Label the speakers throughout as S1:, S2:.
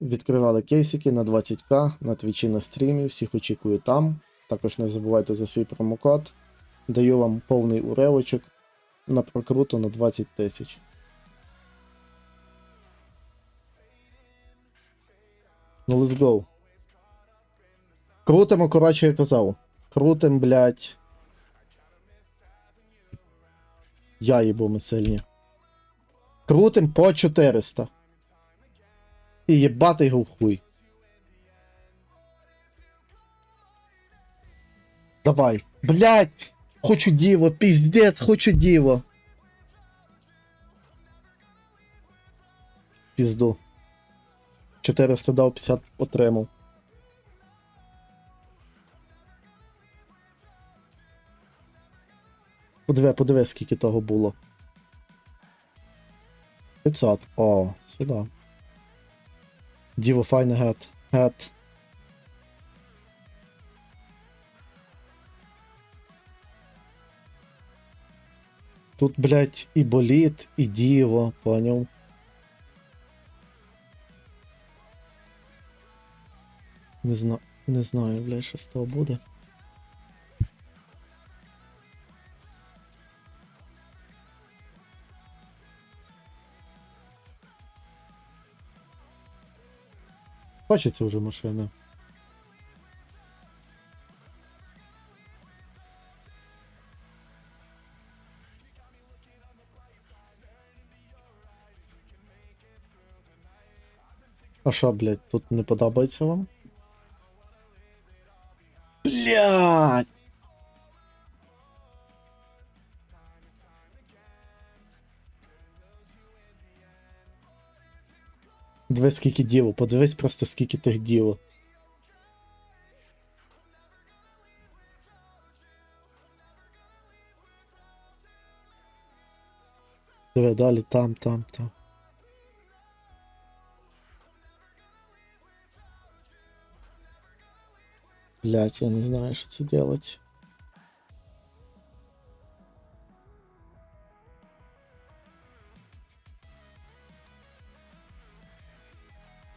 S1: Відкривали кейсики на 20к на твічі на стрімі. Всіх очікую там. Також не забувайте за свій промокод. Даю вам повний уривочок на прокруту на 20 тисяч. Ну, let's go. Крутимо, коротше, я казав. Крутим, блядь. Я їбу ми сильні. Крутим по 400. І їбати його хуй. Давай. Блядь! Хочу діво, піздець, хочу діво. Пізду. 400 дав, 50 отримав. Подиви, подиви, скільки того було. 500. О, сюди. Діво файне гет. Гет. Тут, блядь, і боліт, і діво, поняв. Не знаю, не знаю, блядь, що з того буде. Хочеться вже машина. А що, блядь, тут не подобається вам? Блядь! Дивись, скільки діло, подивись просто скільки тих діло. Диви, далі там, там, там. Блять, я не знаю, що це делать.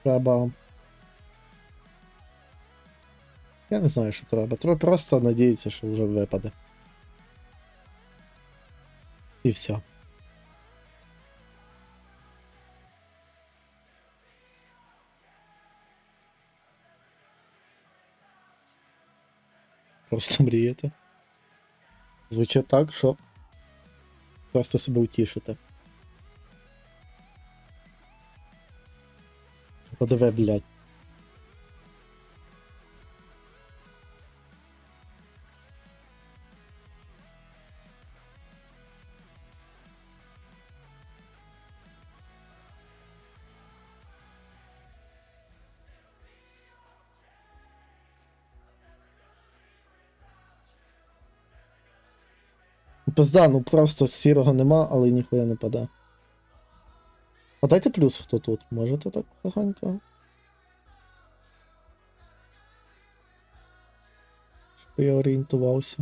S1: Треба. Я не знаю, що треба. Треба просто надіятися, що вже випаде. І все. Просто мрієте. Звучить так, що просто себе утішите. Подиви, блядь. Пизда, ну просто сірого нема, але ніхуя не паде. А дайте плюс хто тут. Можете так легенько? Щоб я орієнтувався.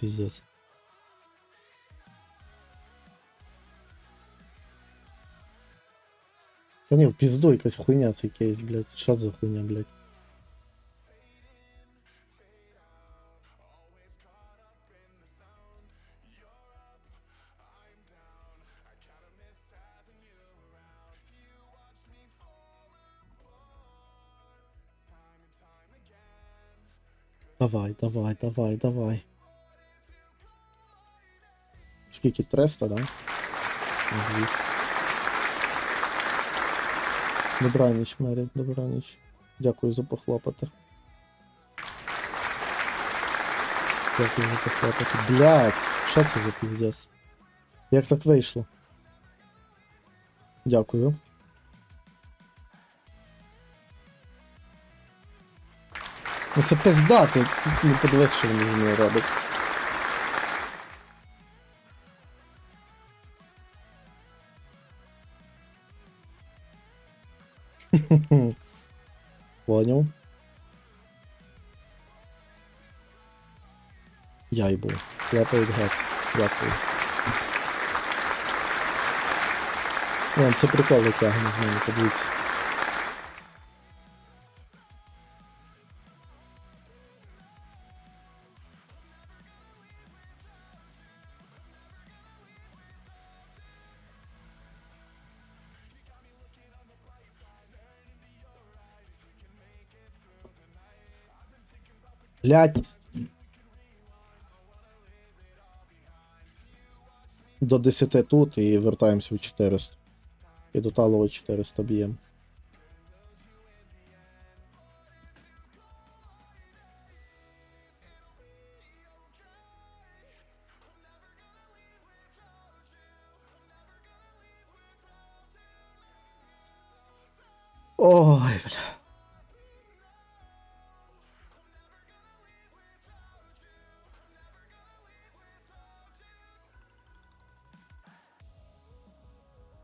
S1: Піздець. Та ні, в пізду якась хуйня цей кейс, блядь. Що за хуйня, блядь? Давай, давай, давай, давай. Скільки 300, да? На 200. Добраніч, Мері, добраніч. Дякую за похлопати. Дякую за похлопати. Блять, що це за піздец? Як так вийшло? Дякую. Ну це пизда, ти не подивись, що вони зі мною роблять. Понял. Я й був. Хлопають гет. Дякую. Ні, це прикол тягне з мене, подивіться. Блять. До 10 тут і вертаємося у 400. І до талого 400 б'ємо. Ой, бля.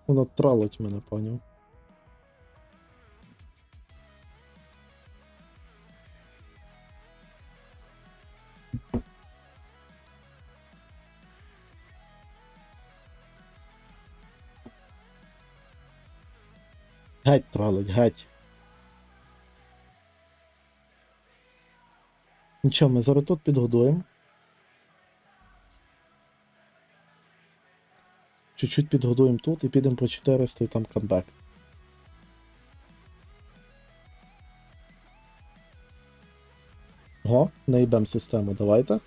S1: Воно тралить мене, поняв. Геть тралить, геть. Нічого, ми зараз тут підгодуємо. Чуть-чуть підгодуємо тут і підемо по 400 і там камбек. Ого, наїбем систему, давайте.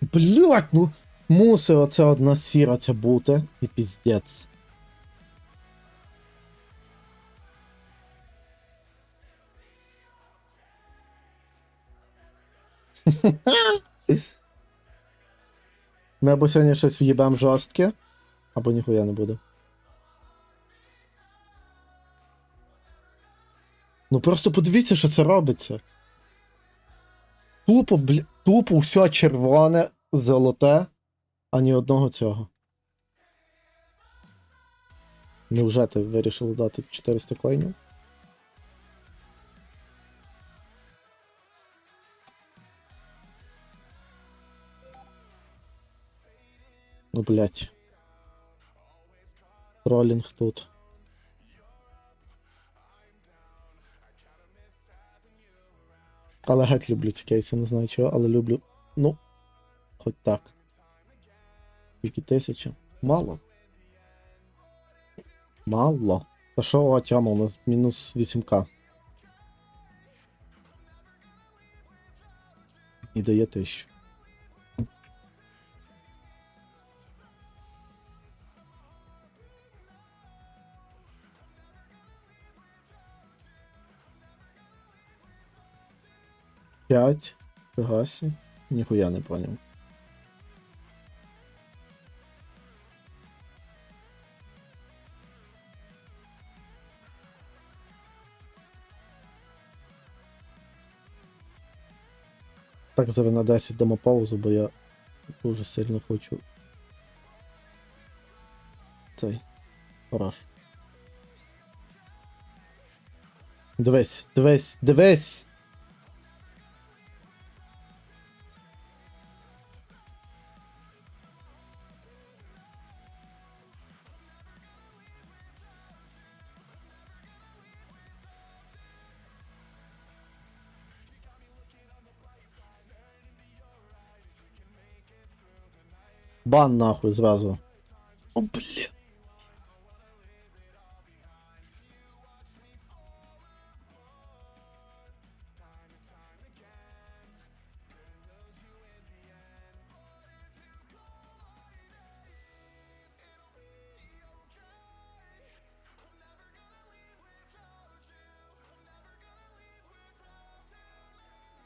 S1: Блять, ну мусить оця одна сіра ця бути. І піздець. Ми або сьогодні щось в'їбем жорстке, або ніхуя не буде. Ну просто подивіться, що це робиться. Тупо, бля... тупо все червоне, золоте, а ні одного цього. Невже ти вирішив дати 400 коїнів? Ну, блять. Троллінг тут. Але геть люблю ці кейси, не знаю чого, але люблю. Ну, хоч так. Тільки тисяча. Мало. Мало. Та що, о, тяма, у нас мінус 8к. І дає тисячу. П'ять. Фігасі. Ніхуя не поняв. Так, зараз на 10 дамо паузу, бо я дуже сильно хочу. Цей. Хорош. Дивись, дивись, дивись! Бан нахуй зразу. О, бля.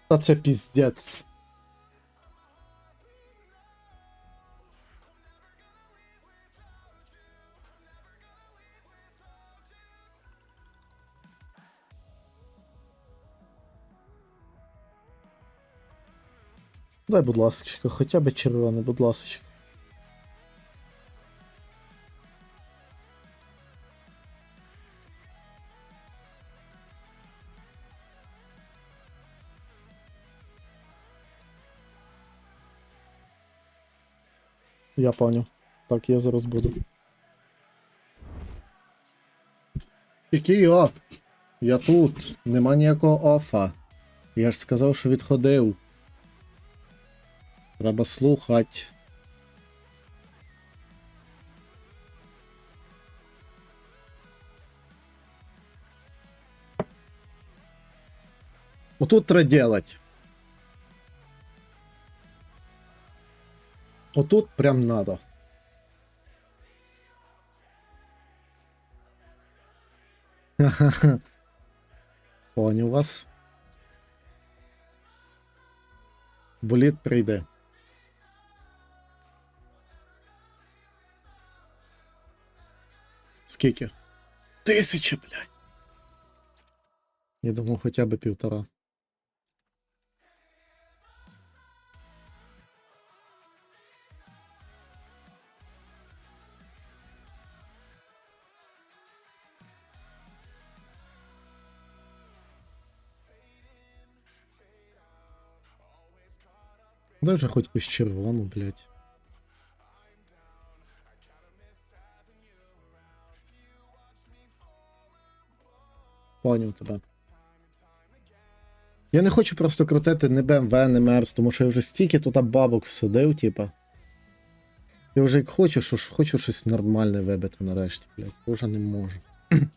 S1: Та це. Дай, будь ласка, хоча б червоний, будь ласка. Я поняв. Так, я зараз буду. Який оф? Я тут. Нема ніякого офа. Я ж сказав, що відходив. Треба слухати. Отут треба делать. Отут прям надо. Поняв вас. Боліт прийде. Скільки? Тисяча, блядь. Я думав, хоча б півтора. Дай вже хоч якусь червону, блядь. Поняв тебе. Я не хочу просто крутити не BMW, не Мерс, тому що я вже стільки тут бабок сидив, типа. Я вже як хочу, що хочу щось нормальне вибити нарешті, блядь. Я вже не можу.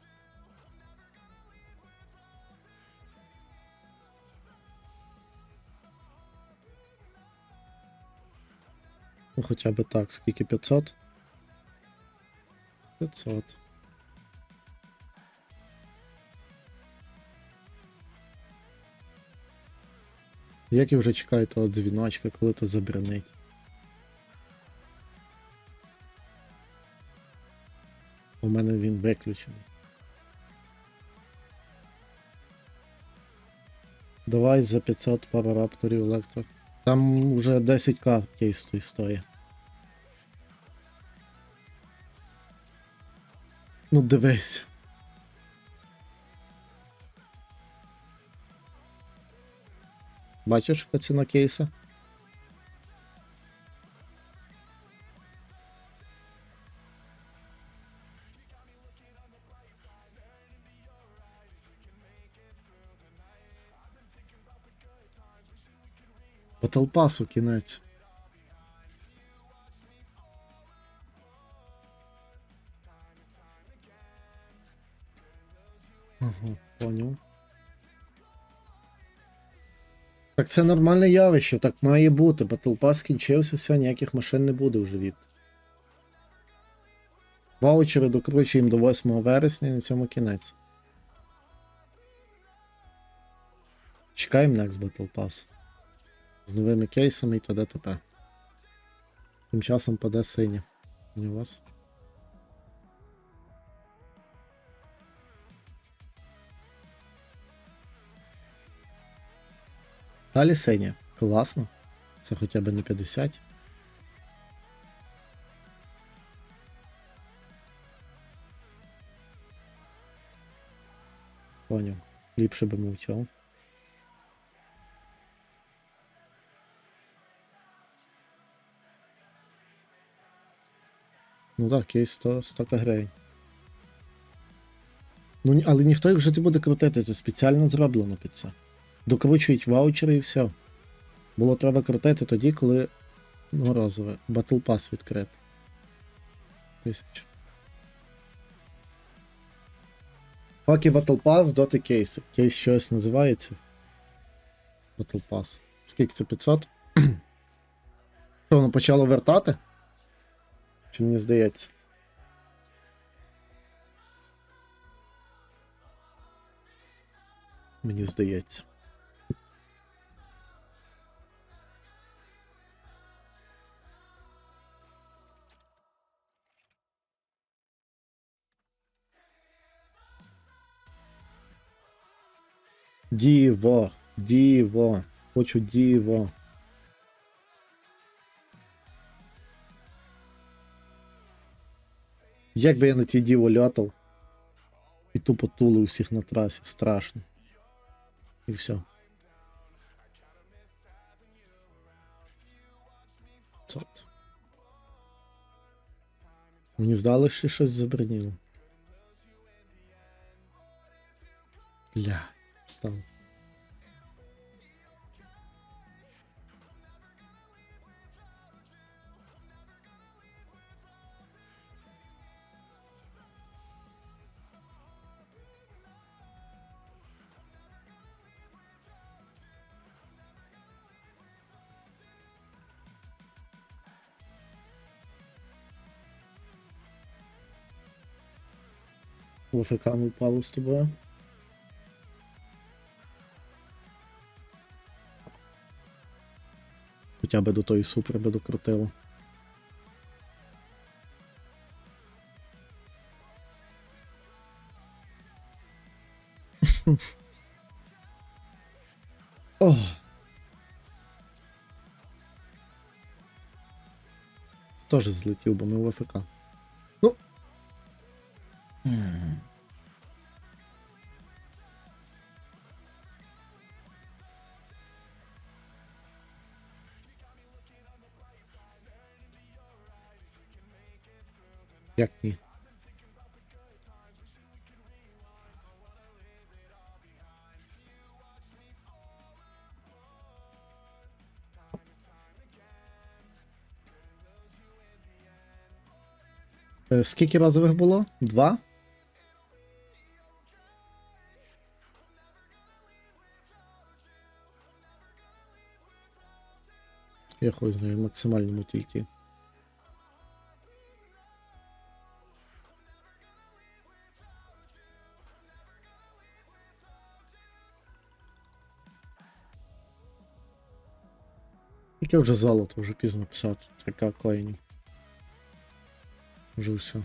S1: Ну хоча б так, скільки 500? 500. Як я вже чекаю того дзвіночка, коли то забранить. У мене він виключений. Давай за 500 пара рапторів електро. Там вже 10к кейс той стоїть. Ну дивись. Бачиш, ціна кейса? Батлпасу кінець. Ага, поняв. Так це нормальне явище, так має бути. Pass скінчився, все, ніяких машин не буде вже від. Ваучери докручуємо до 8 вересня і на цьому кінець. Чекаємо Next Battle Pass. З новими кейсами і т.д. Тим часом паде синя. У вас? Далі синя. Класно. Це хоча б не 50. Поняв. Ліпше би мовчав. Ну так, кейс 100, 100 гривень. Ну, але ніхто їх вже не буде крутити, це спеціально зроблено під це. Докручують ваучери і все. Було треба крутити тоді, коли ну, разове. Battle Pass відкрит. Тисяча. Поки Battle Pass, доти кейси. Кейс щось називається. Battle Pass. Скільки це 500? Що, воно почало вертати? Чи мені здається? Мені здається. Діво, діво, хочу діво. Як би я на ті діво льотав і тупо тулив усіх на трасі, страшно. І все. Мені здалося, що щось забриніло. АФК ми впали з тобою. Хоча би до тої супер би докрутило. Ох. Тоже злетів, бо ми в АФК. Скільки разових було? Два? Я хуй знаю, максимальному тільки. Яке вже золото, вже пізно писати. Така коїнів. Вже все.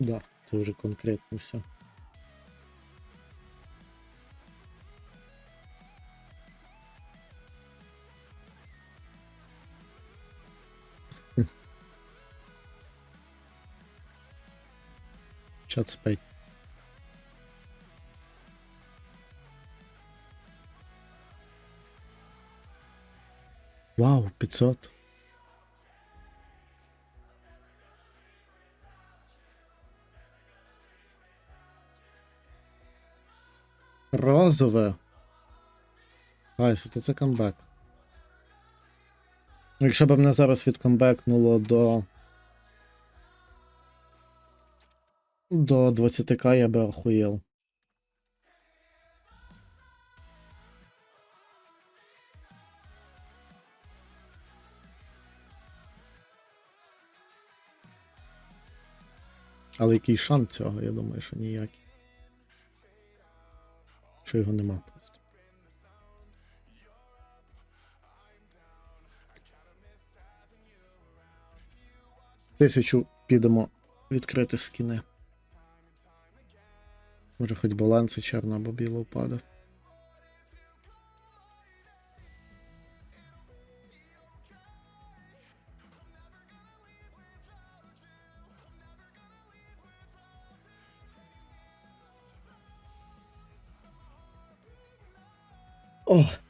S1: Да, це вже конкретно все. Чат спать. Вау, 500. Розове. Гайс, то це камбек. Якщо б мене зараз відкамбекнуло до. До 20к я би охуєл. Але який шанс цього, я думаю, що ніякий. Що його нема просто. Тисячу підемо відкрити скіни. Може хоч баланси чорна або біла впаде. Ох.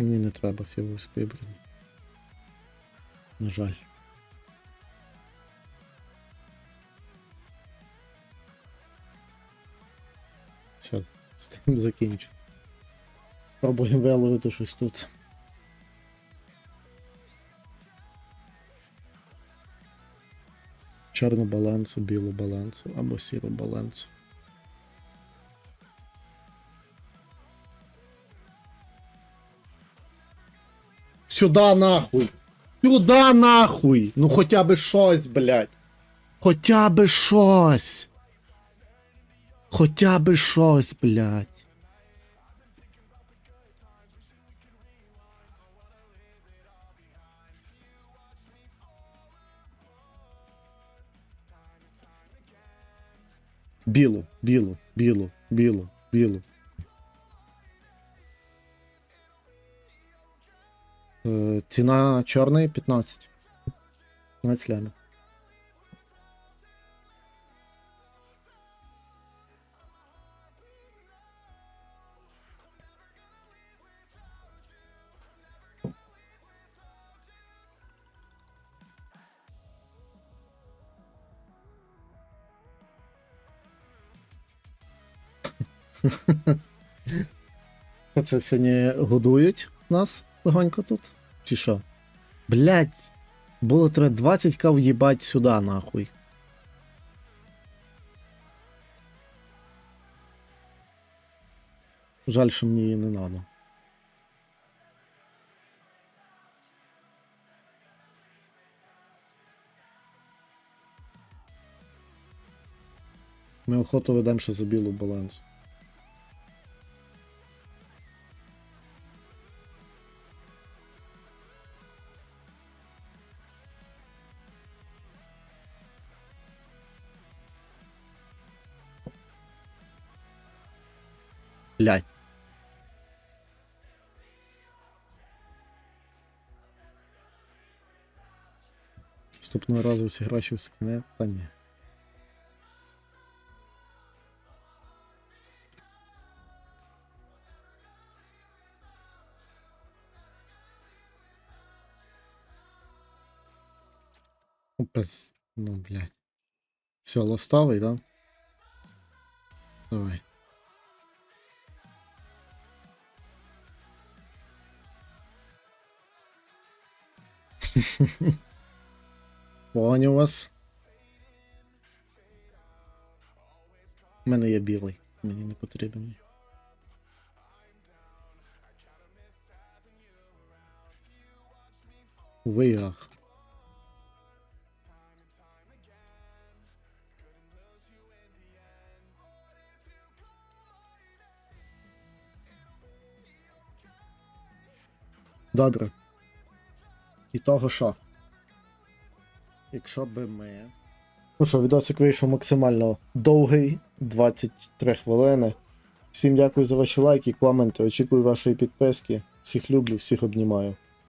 S1: Мені не треба фівовської броні. На жаль. Все, з тим закінчу. Пробуємо виловити щось тут. Чорну балансу, білу балансу або сіру балансу. Сюда нахуй. Сюда нахуй. Ну хоча би щось, блядь. Хоча би щось. Хоча би щось, блядь. Білу, білу, білу, білу, білу. Ціна чорної 15. 15 лямів. Це сьогодні годують нас легонько тут? Чи що? Блять, було треба 20 к в'їбать сюди, нахуй. Жаль, що мені її не надо. Ми охоту ведемо ще за білу балансу. Блять. Наступного разу всі гроші в скине, та ні. Ну, Без... Ну, блядь. Все, ластовий, да? Давай. Поняв вас. У мене є білий, мені не потрібен. Виях. Добре. І того що? Якщо би ми. Ну що, відосик вийшов максимально довгий, 23 хвилини. Всім дякую за ваші лайки, коменти. Очікую вашої підписки. Всіх люблю, всіх обнімаю.